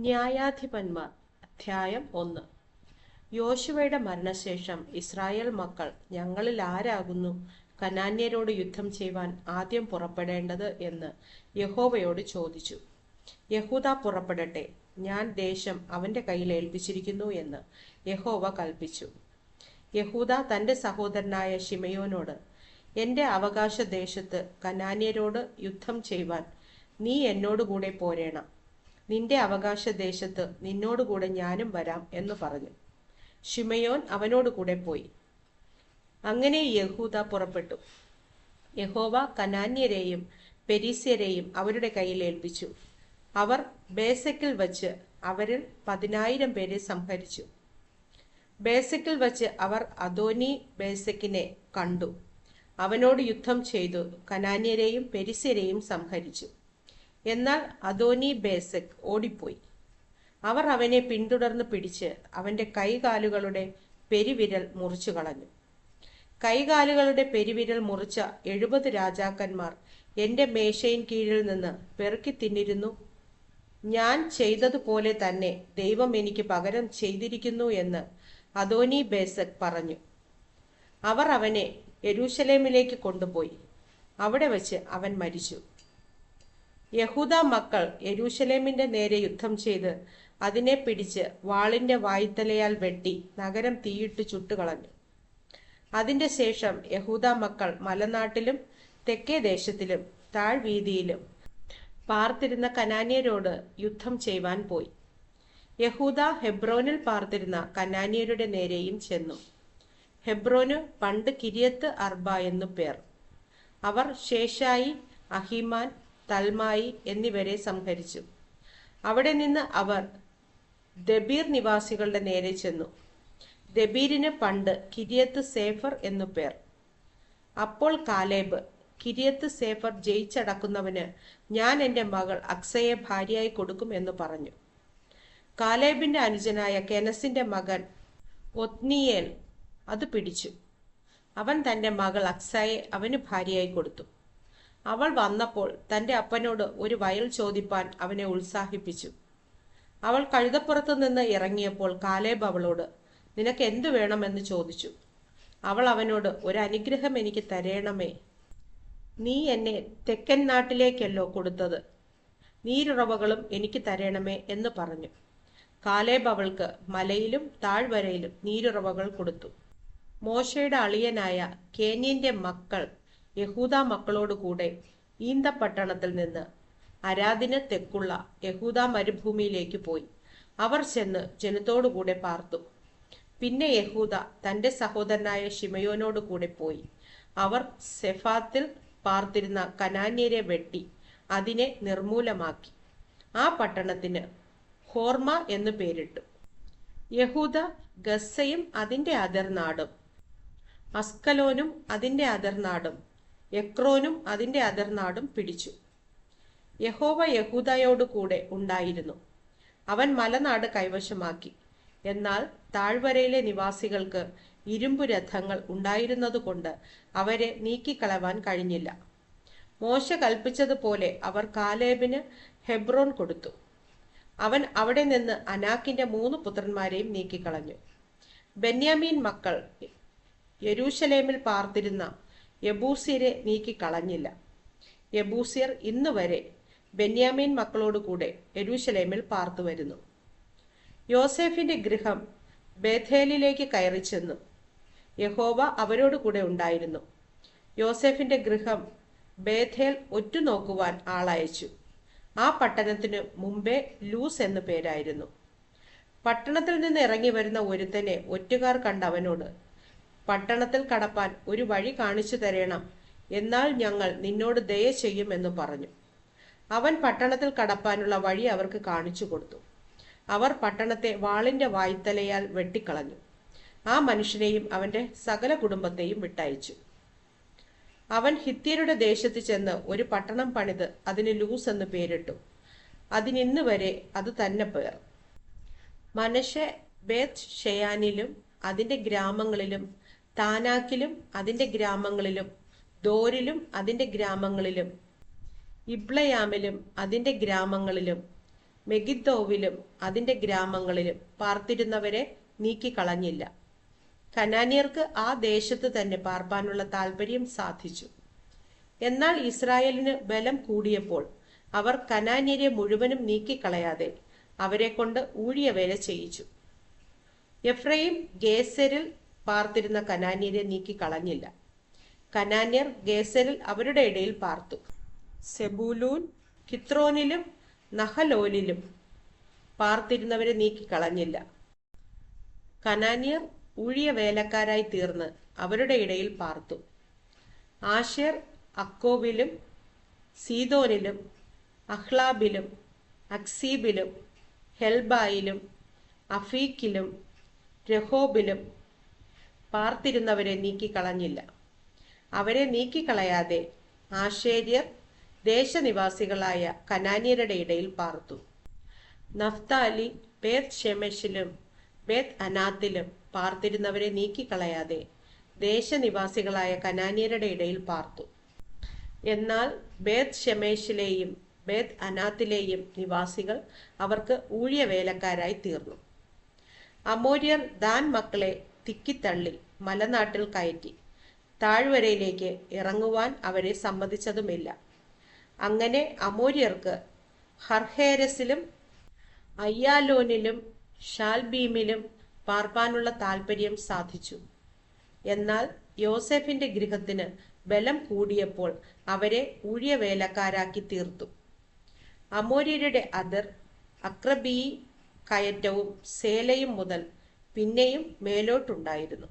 ന്യായാധിപന്മാർ. അധ്യായം ഒന്ന്. യോശുവയുടെ മരണശേഷം ഇസ്രായേൽ മക്കൾ ഞങ്ങളിൽ ആരാകുന്നു? കനാന്യരോട് യുദ്ധം ചെയ്യുവാൻ ആദ്യം പുറപ്പെടേണ്ടത് എന്ന് യഹോവയോട് ചോദിച്ചു. യഹൂദ പുറപ്പെടട്ടെ ഞാൻ ദേശം അവന്റെ കയ്യിൽ ഏൽപ്പിച്ചിരിക്കുന്നു എന്ന് യഹോവ കൽപ്പിച്ചു. യഹൂദ തന്റെ സഹോദരനായ ഷിമയോനോട് എന്റെ അവകാശ ദേശത്ത് കനാന്യരോട് യുദ്ധം ചെയ്യുവാൻ നീ എന്നോടുകൂടെ പോരേണം. നിന്റെ അവകാശ ദേശത്ത് നിന്നോടുകൂടെ ഞാനും വരാം എന്ന് പറഞ്ഞു. ഷിമയോൻ അവനോടുകൂടെ പോയി. അങ്ങനെ യഹൂദ പുറപ്പെട്ടു. യഹോവ കനാന്യരെയും പെരീസ്യരെയും അവരുടെ കയ്യിൽ ഏൽപ്പിച്ചു. അവർ ബേസക്കിൽ വച്ച് അവരിൽ പതിനായിരം പേരെ സംഹരിച്ചു. ബേസക്കിൽ വച്ച് അവർ അദോനി ബേസക്കിനെ കണ്ടു. അവനോട് യുദ്ധം ചെയ്തു. കനാന്യരെയും പെരിസ്യരെയും സംഹരിച്ചു. എന്നാൽ അദോനി ബേസക് ഓടിപ്പോയി. അവർ അവനെ പിന്തുടർന്ന് പിടിച്ച് അവന്റെ കൈകാലുകളുടെ പെരുവിരൽ മുറിച്ചു കളഞ്ഞു. കൈകാലുകളുടെ പെരുവിരൽ മുറിച്ച എഴുപത് രാജാക്കന്മാർ എന്റെ മേശയിൻ കീഴിൽ നിന്ന് പെറുക്കി തിന്നിരുന്നു. ഞാൻ ചെയ്തതുപോലെ തന്നെ ദൈവം എനിക്ക് പകരം ചെയ്തിരിക്കുന്നു എന്ന് അദോനി ബേസക് പറഞ്ഞു. അവർ അവനെ യെരൂശലേമിലേക്ക് കൊണ്ടുപോയി. അവിടെ വച്ച് അവൻ മരിച്ചു. യഹൂദ മക്കൾ യെരൂശലേമിന്റെ നേരെ യുദ്ധം ചെയ്ത് അതിനെ പിടിച്ച് വാളിന്റെ വായ്ത്തലയാൽ വെട്ടി നഗരം തീയിട്ട് ചുട്ടുകളഞ്ഞു. അതിന്റെ ശേഷം യഹൂദ മക്കൾ മലനാട്ടിലും തെക്കേ ദേശത്തിലും താഴ്വീതിയിലും പാർത്തിരുന്ന കനാനിയരോട് യുദ്ധം ചെയ്യുവാൻ പോയി. യഹൂദ ഹെബ്രോനിൽ പാർത്തിരുന്ന കനാനിയരുടെ നേരെയും ചെന്നു. ഹെബ്രോന് പണ്ട് കിരിയത്ത് അർബ എന്നു പേർ. അവർ ശേഷായി അഹിമാൻ തൽമായി എന്നിവരെ സംഹരിച്ചു. അവിടെ നിന്ന് അവർ ദബീർ നിവാസികളുടെ നേരെ ചെന്നു. ദബീരിന് പണ്ട് കിരിയത്ത് സേഫർ എന്നു പേർ. അപ്പോൾ കാലേബ് കിരിയത്ത് സേഫർ ജയിച്ചടക്കുന്നവന് ഞാൻ എന്റെ മകൾ അക്സയെ ഭാര്യയായി കൊടുക്കും എന്ന് പറഞ്ഞു. കാലേബിന്റെ അനുജനായ കെനസിന്റെ മകൻ ഒത്നിയേൽ അത് പിടിച്ചു. അവൻ തന്റെ മകൾ അക്സയെ അവന് ഭാര്യയായി കൊടുത്തു. അവൾ വന്നപ്പോൾ തന്റെ അപ്പനോട് ഒരു വയൽ ചോദിപ്പാൻ അവനെ ഉത്സാഹിപ്പിച്ചു. അവൾ കഴുതപ്പുറത്തു നിന്ന് ഇറങ്ങിയപ്പോൾ കാലേബ് അവളോട് നിനക്ക് എന്തു വേണമെന്ന് ചോദിച്ചു. അവൾ അവനോട് ഒരു അനുഗ്രഹം എനിക്ക് തരേണമേ. നീ എന്നെ തെക്കൻ നാട്ടിലേക്കല്ലോ കൊടുത്തത്. നീരുറവകളും എനിക്ക് തരേണമേ എന്ന് പറഞ്ഞു. കാലേബ് അവൾക്ക് മലയിലും താഴ്വരയിലും നീരുറവകൾ കൊടുത്തു. മോശയുടെ അളിയനായ കേന്യന്റെ മക്കൾ യഹൂദ മക്കളോടുകൂടെ ഈന്തപ്പട്ടണത്തിൽ നിന്ന് അരാദിന് തെക്കുള്ള യഹൂദ മരുഭൂമിയിലേക്ക് പോയി. അവർ ചെന്ന് ജനത്തോടുകൂടെ പാർത്തു. പിന്നെ യഹൂദ തന്റെ സഹോദരനായ ഷിമയോനോട് കൂടെ പോയി. അവർ സെഫാത്തിൽ പാർത്തിരുന്ന കനാന്യരെ വെട്ടി അതിനെ നിർമൂലമാക്കി. ആ പട്ടണത്തിന് ഹോർമ എന്നു പേരിട്ടു. യഹൂദ ഗസ്സയും അതിന്റെ അതിർനാടും അസ്കലോനും അതിന്റെ അതിർനാടും എക്രോനും അതിന്റെ അതിർനാടും പിടിച്ചു. യഹോവ യഹൂദയോട് കൂടെ ഉണ്ടായിരുന്നു. അവൻ മലനാട് കൈവശമാക്കി. എന്നാൽ താഴ്വരയിലെ നിവാസികൾക്ക് ഇരുമ്പു രഥങ്ങൾ ഉണ്ടായിരുന്നതുകൊണ്ട് അവരെ നീക്കിക്കളവാൻ കഴിഞ്ഞില്ല. മോശ കൽപ്പിച്ചതുപോലെ അവർ കാലേബിന് ഹെബ്രോൻ കൊടുത്തു. അവൻ അവിടെ നിന്ന് അനാക്കിന്റെ മൂന്ന് പുത്രന്മാരെയും നീക്കിക്കളഞ്ഞു. ബെന്യാമീൻ മക്കൾ യെരൂശലേമിൽ പാർത്തിരുന്ന യബൂസിയരെ നീക്കിക്കളഞ്ഞില്ല യബൂസിയർ ഇന്ന് വരെ ബെന്യാമീൻ മക്കളോടുകൂടെ കൂടെ യെരൂശലേമിൽ പാർത്തു വരുന്നു. യോസേഫിന്റെ ഗൃഹം ബേഥേലിലേക്ക് കയറി ചെന്നു. യഹോവ അവരോട് കൂടെ ഉണ്ടായിരുന്നു. യോസേഫിന്റെ ഗൃഹം ബേഥേൽ ഒറ്റുനോക്കുവാൻ ആളയച്ചു. ആ പട്ടണത്തിന് മുമ്പേ ലൂസ് എന്ന പേരായിരുന്നു. പട്ടണത്തിൽ നിന്ന് ഇറങ്ങി വരുന്ന ഒരുത്തനെ ഒറ്റുകാർ കണ്ട അവനോട് പട്ടണത്തിൽ കടപ്പാൻ ഒരു വഴി കാണിച്ചു തരേണം. എന്നാൽ ഞങ്ങൾ നിന്നോട് ദയ ചെയ്യുമെന്ന് പറഞ്ഞു. അവൻ പട്ടണത്തിൽ കടപ്പാനുള്ള വഴി അവർക്ക് കാണിച്ചു കൊടുത്തു. അവർ പട്ടണത്തെ വാളിന്റെ വായ്ത്തലയാൽ വെട്ടിക്കളഞ്ഞു. ആ മനുഷ്യനെയും അവന്റെ സകല കുടുംബത്തെയും വിട്ടയച്ചു. അവൻ ഹിത്യരുടെ ദേശത്ത് ചെന്ന് ഒരു പട്ടണം പണിത് അതിന് ലൂസ് എന്ന് പേരിട്ടു. അതിനിന്ന് വരെ അത് തന്നെ പേർ. മനഷെ ബേത്ത് ഷെയാനിലും അതിന്റെ ഗ്രാമങ്ങളിലും താനാക്കിലും അതിന്റെ ഗ്രാമങ്ങളിലും ദോരിലും അതിന്റെ ഗ്രാമങ്ങളിലും ഇബ്ലയാമിലും അതിന്റെ ഗ്രാമങ്ങളിലും മെഗിദ്ദോവിലും അതിന്റെ ഗ്രാമങ്ങളിലും പാർത്തിരുന്നവരെ നീക്കിക്കളഞ്ഞില്ല. കനാനിയർക്ക് ആ ദേശത്ത് തന്നെ പാർപ്പാനുള്ള താല്പര്യം സാധിച്ചു. എന്നാൽ ഇസ്രായേലിന് ബലം കൂടിയപ്പോൾ അവർ കനാന്യരെ മുഴുവനും നീക്കിക്കളയാതെ അവരെ കൊണ്ട് ഊഴിയവേല ചെയ്യിച്ചു. എഫ്രൈം ഗേസരിൽ പാർത്തിരുന്ന കനാന്യരെ നീക്കി കളഞ്ഞില്ല. കനാന്യർ ഗേസരിൽ അവരുടെ ഇടയിൽ പാർത്തു. സെബൂലൂൻ കിത്രോനിലും നഹലോലിലും പാർത്തിരുന്നവരെ നീക്കിക്കളഞ്ഞില്ല കനാന്യർ ഊഴിയ വേലക്കാരായി തീർന്ന് അവരുടെ ഇടയിൽ പാർത്തു. ആഷേർ അക്കോബിലും സീതോനിലും അഹ്ലാബിലും അക്സീബിലും ഹെൽബായിലും അഫീക്കിലും രഹോബിലും പാർത്തിരുന്നവരെ നീക്കിക്കളഞ്ഞില്ല. അവരെ നീക്കിക്കളയാതെ ആശേര്യർ ദേശനിവാസികളായ കനാന്യരുടെ ഇടയിൽ പാർത്തു. നഫ്താലി ബേത് ഷെമെഷിലും ബേത് അനാത്തിലും പാർത്തിരുന്നവരെ നീക്കിക്കളയാതെ ദേശനിവാസികളായ കനാന്യരുടെ ഇടയിൽ പാർത്തു. എന്നാൽ ബേത് ഷെമേഷിലെയും ബേത് അനാത്തിലെയും നിവാസികൾ അവർക്ക് ഊഴിയ വേലക്കാരായി തീർന്നു. അമോര്യർ ദാൻ മക്കളെ തിക്കിത്തള്ളി മലനാട്ടിൽ കയറ്റി. താഴ്വരയിലേക്ക് ഇറങ്ങുവാൻ അവരെ സമ്മതിച്ചതുമില്ല. അങ്ങനെ അമൂര്യർക്ക് ഹർഹേരസിലും അയ്യാലോനിലും ഷാൽബീമിലും പാർപ്പാനുള്ള താല്പര്യം സാധിച്ചു. എന്നാൽ യോസെഫിന്റെ ഗൃഹത്തിന് ബലം കൂടിയപ്പോൾ അവരെ ഊഴിയ വേലക്കാരാക്കി തീർത്തു. അമോര്യരുടെ അതിർ അക്രബീ കയറ്റവും സേലയും മുതൽ പിന്നെയും മേലോട്ടുണ്ടായിരുന്നു.